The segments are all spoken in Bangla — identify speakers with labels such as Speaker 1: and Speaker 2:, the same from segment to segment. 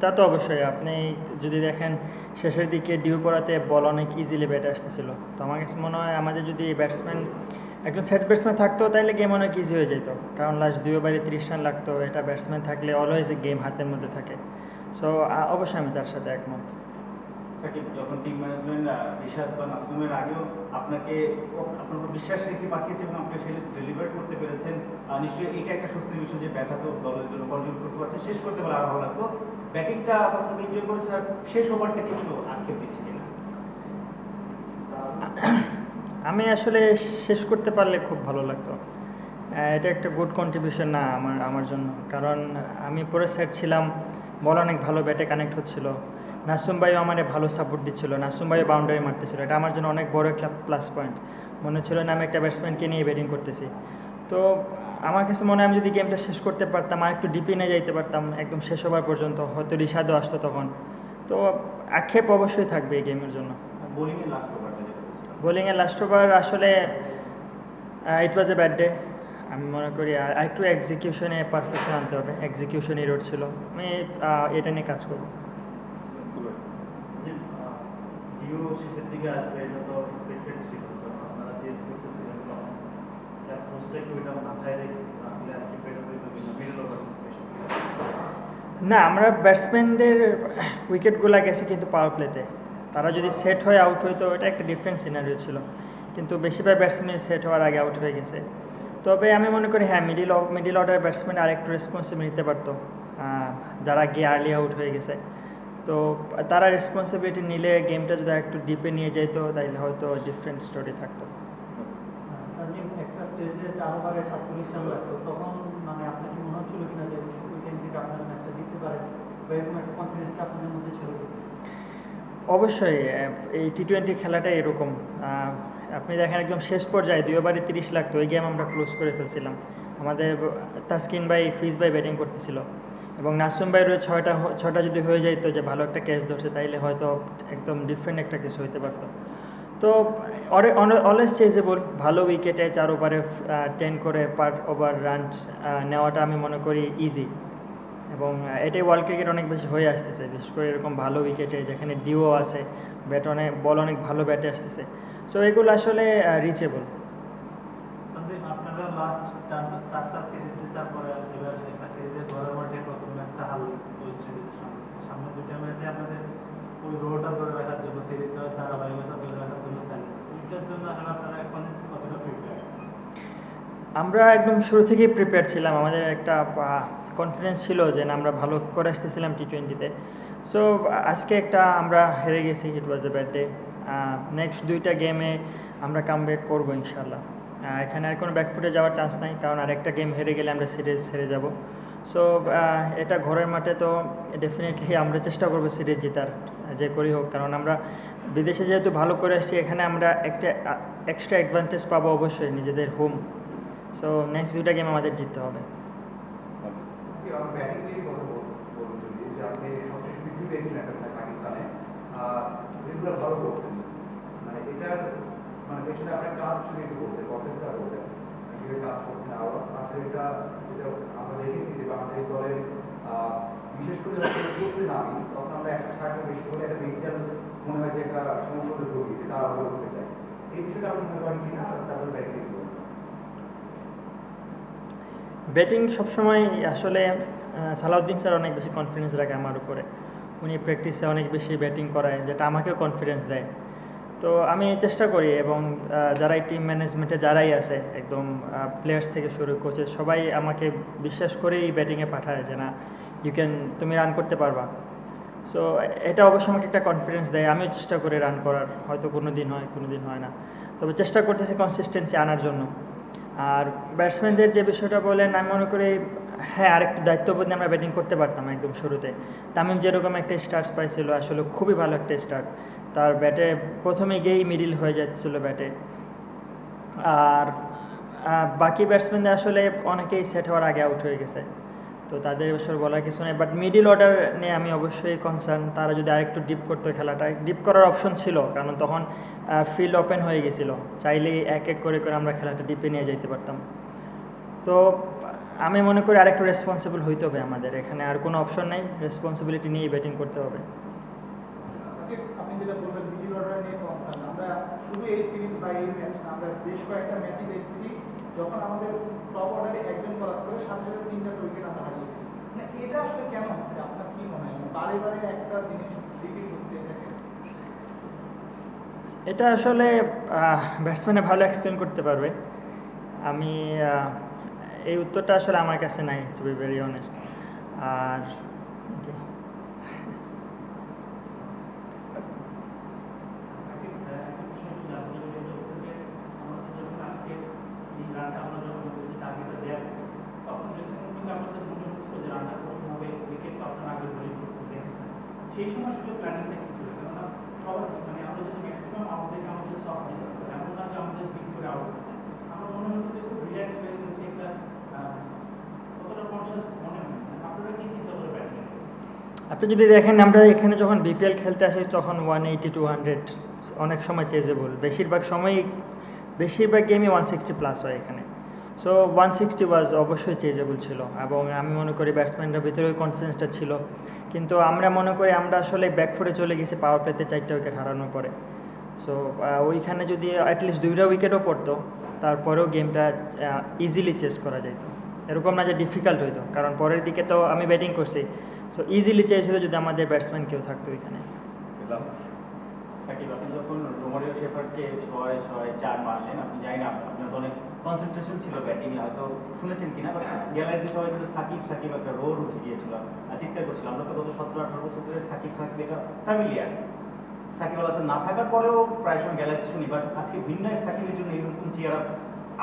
Speaker 1: তা তো অবশ্যই, আপনি যদি দেখেন শেষের দিকে ডিউ করাতে বল অনেক ইজিলি ব্যাটে আসতেছিল। তো আমার কাছে মনে হয় আমাদের যদি ব্যাটসম্যান একজন সেট ব্যাটসম্যান থাকতো তাহলে গেম অনেক ইজি হয়ে যেত। কারণ লাস্ট দুই ওভারে তিরিশ রান লাগতো, এটা ব্যাটসম্যান থাকলে অলওয়েজ গেম হাতের মধ্যে থাকে। সো অবশ্যই আমি তার সাথে একমত।
Speaker 2: সাকিব যখন টিম ম্যানেজমেন্ট রিশাদ বা নাসুমের আগেও আপনাকে আপনার উপর বিশ্বাস রেখে পাঠিয়েছে এবং আপনি সেটা ডেলিভার করতে পেরেছেন নিশ্চয়ই এটা একটা স্বস্তির বিষয় যে ব্যাটা তো দলের জন্য কন্ট্রিবিউট করতে পারছে, শেষ করতে পারলে আরও ভালো লাগতো ব্যাটিংটা আপনার এনজয় করেছেন আর শেষ ওভারটা একটু আক্ষেপ দিচ্ছে কিনা?
Speaker 1: আমি আসলে শেষ করতে পারলে খুব ভালো লাগতো। এটা একটা গুড কন্ট্রিবিউশন না আমার আমার জন্য। কারণ আমি পুরো সেট ছিলাম বল অনেক ভালো, ব্যাটে কানেক্ট হচ্ছিল। নাসুম ভাইও আমার ভালো সাপোর্ট দিচ্ছিল নাসুম ভাইও বাউন্ডারি মারতেছিল। এটা আমার জন্য অনেক বড় একটা প্লাস পয়েন্ট মনে হচ্ছিল না আমি একটা ব্যাটসম্যানকে নিয়ে ব্যাটিং করতেছি। তো আমার কাছে মনে হয় আমি যদি গেমটা শেষ করতে পারতাম আর একটু ডিপে নিয়ে যাইতে পারতাম একদম শেষ হবার পর্যন্ত হয়তো রিশাদও আসতো তখন। তো আক্ষেপ অবশ্যই থাকবে এই গেমের জন্য।
Speaker 2: বোলিংয়ের লাস্ট ওভারটা
Speaker 1: বোলিংয়ের লাস্ট ওভার আসলে ইট ওয়াজ এ ব্যাড ডে আমি মনে করি আর একটু এক্সিকিউশনে পারফেকশন আনতে হবে। এক্সিকিউশন ইরোড ছিল। আমি এটা নিয়ে কাজ করব
Speaker 3: যে জিও শেষের দিকে আসবে, এটা তো এক্সপেক্টেড ছিল আপনারা
Speaker 1: না আমরা ব্যাটসম্যানদের উইকেটগুলো গেছে কিন্তু পাওয়ার প্লেতে তারা যদি সেট হয়ে আউট হইতো এটা একটা ডিফারেন্ট সিনারিও ছিল। কিন্তু বেশিরভাগ ব্যাটসম্যান সেট হওয়ার আগে আউট হয়ে গেছে। তবে আমি মনে করি হ্যাঁ মিডিল মিডিল অর্ডার ব্যাটসম্যান আর একটু রেসপন্সিবিলিটি নিতে পারতো। যারা গিয়ে আর্লি আউট হয়ে গেছে। তো তারা রেসপন্সিবিলিটি নিলে গেমটা যদি একটু ডিপে নিয়ে যেত তাহলে হয়তো ডিফারেন্ট স্টোরি থাকতো।
Speaker 4: তখন মানে মনে?
Speaker 1: অবশ্যই এই টি টোয়েন্টি খেলাটা এরকম। আপনি দেখেন একদম শেষ পর্যায়ে দুই ওভারে তিরিশ লাগতো ওই গেম আমরা ক্লোজ করে ফেলছিলাম। আমাদের তাসকিন ভাই ফিজ ভাই ব্যাটিং করতেছিল। এবং নাসুম ভাইয়ের ওই ছয়টা ছয়টা যদি হয়ে যাইতো যে ভালো একটা ক্যাচ ধরছে, তাইলে হয়তো একদম ডিফারেন্ট একটা কিছু হইতে পারতো। তো অলওয়েজ চেজেবল ভালো উইকেটে চার ওভারে টেন করে পার ওভার রান নেওয়াটা আমি মনে করি ইজি এবং এটাই ওয়ার্ল্ড ক্রিকেট অনেক বেশি হয়ে আসতেছে, বিশেষ করে এরকম ভালো উইকেটে যেখানে ডিও আছে ব্যাট অনেক বল অনেক ভালো ব্যাটে আসতেছে। সো এগুলো আসলে রিচেবল
Speaker 3: চারটা এবার একটা সিরিজে ঘরের মাঠে প্রথম ম্যাচটা ইন্ডিজের সঙ্গে সামনে ম্যাচে আপনাদের ওই রোটা ধরে রাখার জন্য ধারাবাহিকতা ধরে রাখার জন্য জন্য আপনারা এখন কতটা
Speaker 1: আমরা একদম শুরু থেকেই প্রিপেয়ার ছিলাম। আমাদের একটা কনফিডেন্স ছিল যে আমরা ভালো করে আসতেছিলাম টি টোয়েন্টিতে সো আজকে একটা আমরা হেরে গেছি it was a bad day next দুইটা গেমে আমরা কাম ব্যাক করব ইনশাল্লাহ এখানে আর কোনো ব্যাকফুটে যাওয়ার চান্স নাই, কারণ আরেকটা গেম হেরে গেলে আমরা সিরিজ হেরে যাব। সো এটা ঘরের মাঠে তো ডেফিনেটলি আমরা চেষ্টা করব সিরিজ জেতার, যে করি হোক। কারণ আমরা বিদেশে যেহেতু ভালো করে আসছি, এখানে আমরা একটা এক্সট্রা অ্যাডভান্টেজ পাবো অবশ্যই নিজেদের হোম সো নেক্সট দুইটা গেম আমাদের জিততে হবে।
Speaker 5: ভালো মানে এটার মানে কাজ যদি একটু বলতে প্রসেসটা কীভাবে কাজ করছেন আসলে এটা যেটা আমরা দেখেছি যে বাংলাদেশ দলের বিশেষ করে যখন নামি, তখন আমরা একশো ষাটের বেশি একটা মনে হয় যে একটা যে তারা করতে এই বিষয়টা আপনি মনে করেন কিনা? ব্যাটিং
Speaker 1: সবসময় আসলে সালাউদ্দিন স্যার অনেক বেশি কনফিডেন্স রাখে আমার উপরে। উনি প্র্যাকটিসে অনেক বেশি ব্যাটিং করায়, যেটা আমাকেও কনফিডেন্স দেয়। তো আমি চেষ্টা করি এবং যারাই টিম ম্যানেজমেন্টে যারাই আছে, একদম প্লেয়ার্স থেকে শুরু কোচেস সবাই আমাকে বিশ্বাস করেই ব্যাটিংয়ে পাঠায় যে না ইউ ক্যান তুমি রান করতে পারবা। সো এটা অবশ্যই আমাকে একটা কনফিডেন্স দেয়, আমিও চেষ্টা করি রান করার, হয়তো কোনো দিন হয় কোনো দিন হয় না। তবে চেষ্টা করতেছি কনসিস্টেন্সি আনার জন্য। আর ব্যাটসম্যানদের যে বিষয়টা বলেন, আমি মনে করি হ্যাঁ আরেকটু দায়িত্ববোধ নিয়ে আমরা ব্যাটিং করতে পারতাম একদম শুরুতে। তামিম যেরকম একটা স্টার্ট পাইছিল, আসলে খুবই ভালো একটা স্টার্ট তার ব্যাটে প্রথমে গিয়েই মিডিল হয়ে যাচ্ছিল ব্যাটে আর বাকি ব্যাটসম্যানদের আসলে অনেকেই সেট হওয়ার আগে আউট হয়ে গেছে। তো তাদের বিষয়ে বলার কিছু নেই বাট মিডিল অর্ডার নিয়ে আমি অবশ্যই কনসার্ন তারা যদি আরেকটু ডিপ করতো খেলাটা ডিপ করার অপশন ছিল, কারণ তখন ফিল্ড ওপেন হয়ে গেছিল। চাইলেই এক এক করে করে আমরা খেলাটা ডিপে নিয়ে যেতে পারতাম। তো আমি মনে করি আরেকটু রেসপন্সিবল হইতে হবে আমাদের। এখানে আর কোনো অপশন নেই রেসপন্সিবিলিটি নিয়েই ব্যাটিং করতে হবে।
Speaker 6: আপনি যেটা বললেন মিডিল অর্ডার নিয়ে কনসার্ন আমরা শুধু এই সিরিজ বা এই ম্যাচ আমরা বেশ কয়েকটা ম্যাচই দেখছি। যখন আমাদের টপ অর্ডারে একজন করার করে সাথে সাথে তিন চারটা উইকেট আমরা হারিয়ে মানে এটা আসলে কেন হচ্ছে? আপনার কি মনে হয়? মানে বারে বারে একটা জিনিস রিপিট হচ্ছে এটাকে?
Speaker 1: এটা আসলে ব্যাটসম্যানে ভালো এক্সপ্লেন করতে পারবে। আমি এই উত্তরটা আসলে আমার কাছে নাই টু বি ভেরি অনেস্ট আর জি।
Speaker 3: সাকিব, আহ, একটা বিষয় একটু জানতে চাই, সেটা হচ্ছে যে আমাদের যখন আজকে এই রানটা আমরা যখন ওই টার্গেটটা দেওয়া হচ্ছে, তখন ড্রেসিং রুম থেকে আমাদের মনে হচ্ছিল যে রানটা কোনোভাবে উইকেট তো আপনারা আগে বোলিং করতে দেখেছেন সেই সময় আসলে প্ল্যানিংটা কি ছিল কেননা সবার মানে আমরা যদি ম্যাক্সিমাম আমাদেরকে আমাদের সফট ডিসেন্স এমন না যে আমাদের বিগ করে আউট হচ্ছে আমরা মনে হচ্ছে যে খুব রিল্যাক্স হয়ে হচ্ছে একটা আহ, কতটা কনসিয়াস মনে হয় না। আপনারা কি চিন্তা করে ব্যাটিং
Speaker 1: আপনি যদি দেখেন আমরা এখানে যখন বিপিএল খেলতে আসি, তখন ওয়ান এইটি টু হান্ড্রেড অনেক সময় চেজেবল। বেশিরভাগ সময়ই, বেশিরভাগ গেমই ওয়ান সিক্সটি প্লাস হয় এখানে। সো ওয়ান সিক্সটি ওয়াজ অবশ্যই চেজেবল ছিল এবং আমি মনে করি ব্যাটসম্যানদের ভিতরে ওই কনফিডেন্সটা ছিল। কিন্তু আমরা মনে করি আমরা আসলে ব্যাকফুটে চলে গেছি পাওয়ার প্লেতে চারটা উইকেট হারানোর পরে। সো ওইখানে যদি অ্যাটলিস্ট দুইটা উইকেটও পড়তো, তারপরেও গেমটা ইজিলি চেস করা যেত এরকম না যে ডিফিকাল্ট হইতো। কারণ পরের দিকে তো আমি ব্যাটিং করছি। সো ইজিলি হতো যদি আমাদের ব্যাটসম্যান কেউ থাকতো এখানে
Speaker 2: যখন ছয় ছয়, চার জানি না, আপনার তো অনেক কনসেন্ট্রেশন ছিল হয়তো শুনেছেন সাকিব সাকিব, একটা উঠে আর আমরা তো গত সাকিব না থাকার পরেও প্রায় সময় আজকে জন্য চেয়ার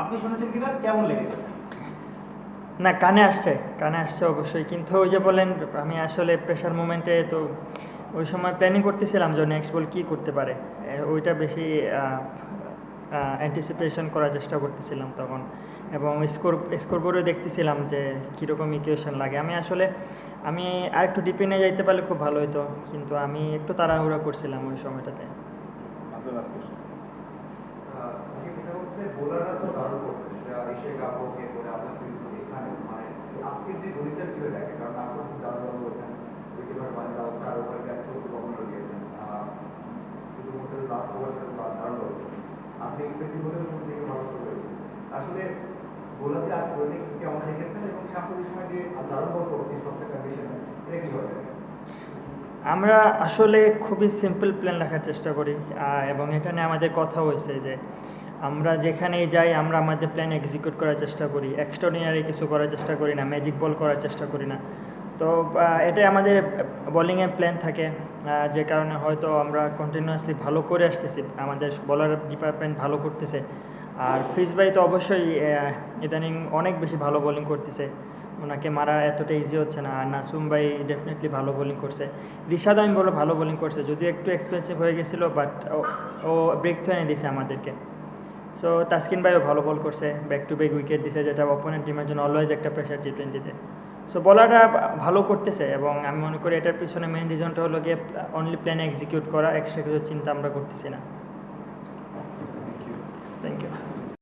Speaker 2: আপনি শুনেছেন কিনা? কেমন লেগেছে?
Speaker 1: না কানে আসছে কানে আসছে অবশ্যই। কিন্তু ওই যে বলেন আমি আসলে প্রেশার মুমেন্টে তো ওই সময় প্ল্যানিং করতেছিলাম যে নেক্সট বল কী করতে পারে। ওইটা বেশি অ্যান্টিসিপেশন করার চেষ্টা করতেছিলাম তখন। এবং স্কোর স্কোরবোর্ডও দেখতেছিলাম যে কীরকম ইকুয়েশন লাগে। আমি আসলে আমি আর একটু ডিপেন্ডে যাইতে পারলে খুব ভালো হতো কিন্তু আমি একটু তাড়াহুড়া করছিলাম ওই সময়টাতে।
Speaker 5: আহ, এটা হচ্ছে বোলাররা তো দারুণ এশিয়া কাপ হোক এরপরে আপনার সিরিজ হোক এখানে মানে আজকের যে গণিতটা কীভাবে দেখে কারণ মানে চার ওভার ব্যাট চৌদ্দ দিয়েছেন শুধু মোস্টের লাস্ট ওভার দারুণ বলছেন আপনি এক্সপেন্সিভ হলেও শুরু থেকে ভালো শুরু আসলে আজ করে কেমন দেখেছেন এবং সাম্প্রতিক সময় যে বেশি এটা
Speaker 1: আমরা আসলে খুবই সিম্পল প্ল্যান রাখার চেষ্টা করি। এবং এটা নিয়ে আমাদের কথা হয়েছে যে আমরা যেখানেই যাই, আমরা আমাদের প্ল্যান এক্সিকিউট করার চেষ্টা করি। এক্সট্রাঅর্ডিনারি কিছু করার চেষ্টা করি না ম্যাজিক বল করার চেষ্টা করি না। তো এটাই আমাদের বোলিংয়ের প্ল্যান থাকে। যে কারণে হয়তো আমরা কন্টিনিউয়াসলি ভালো করে আসতেছি। আমাদের বলার ডিপার্টমেন্ট ভালো করতেছে। আর ফিজ ভাই তো অবশ্যই ইদানিং অনেক বেশি ভালো বোলিং করতেছে। ওনাকে মারা এতটা ইজি হচ্ছে না। আর নাসুম ভাই ডেফিনেটলি ভালো বোলিং করছে। রিশাদ আমি বলো ভালো বোলিং করছে। যদিও একটু এক্সপেন্সিভ হয়ে গেছিল বাট ও ব্রেক তো এনে দিছে আমাদেরকে। সো তাসকিন ভাইও ভালো বল করছে ব্যাক টু ব্যাক উইকেট দিছে, যেটা অপোনেন্ট টিমের জন্য অলওয়েজ একটা প্রেশার টি টোয়েন্টিতে সো বলাররা ভালো করতেছে এবং আমি মনে করি এটার পিছনে মেন রিজনটা হলো গিয়ে অনলি প্ল্যান এক্সিকিউট করা এক্সট্রা কিছু চিন্তা আমরা করতেছি না।